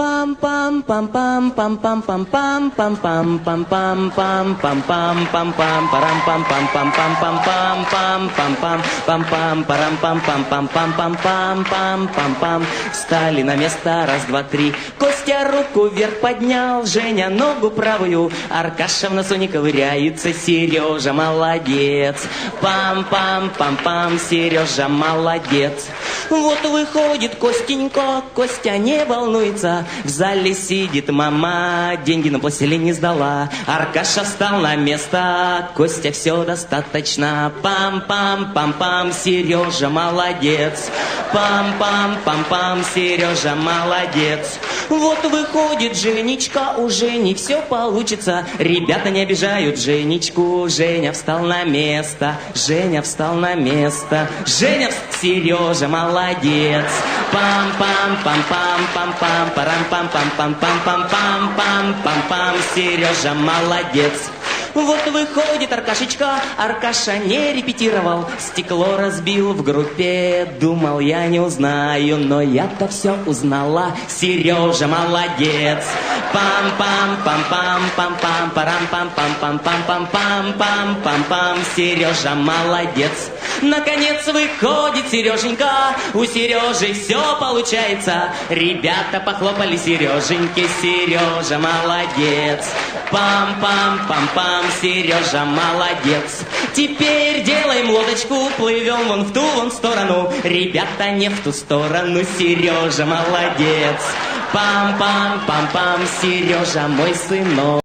пам пам пам пам пам пам пам пам пам пам пам пам пам пам пам пам пам парам пам пам пам пам пам пам пам пам пам пам пам парам пам пам пам пам пам пам пам пам пам Встали на место, раз, два, три Костя руку вверх поднял, Женя ногу правую Аркаша в носу не ковыряется, Сережа молодец Пам-пам-пам-пам, Сережа молодец Вот выходит Костенька, Костя не волнуется В зале сидит мама, деньги на пластилин не сдала. Аркаша встал на место, Костя все достаточно. Пам-пам-пам-пам, Сережа молодец. Пам-пам-пам-пам, Сережа молодец Вот выходит Женечка, у Жени все получится. Ребята не обижают Женечку. Женя встал на место, Женя встал на место. Женя, вс- Сережа молодец. Пам-пам-пам-пам-пам-пам Парам-пам-пам-пам-пам-пам-пам-пам. Сережа молодец вот выходит Аркашечка, Аркаша не репетировал, стекло разбил в группе, думал я не узнаю, но я-то все узнала, Сережа молодец. Пам-пам-пам-пам-пам-пам, Пам-пам-пам-пам-пам-пам-пам, Сережа молодец. Наконец выходит Сереженька, у Сережи все получается. Ребята похлопали Сереженьке, Сережа молодец. Пам-пам-пам-пам, Сережа молодец. Теперь делаем лодочку, плывем вон в ту вон сторону. Ребята не в ту сторону, Сережа молодец. Пам-пам-пам-пам, Сережа мой сынок.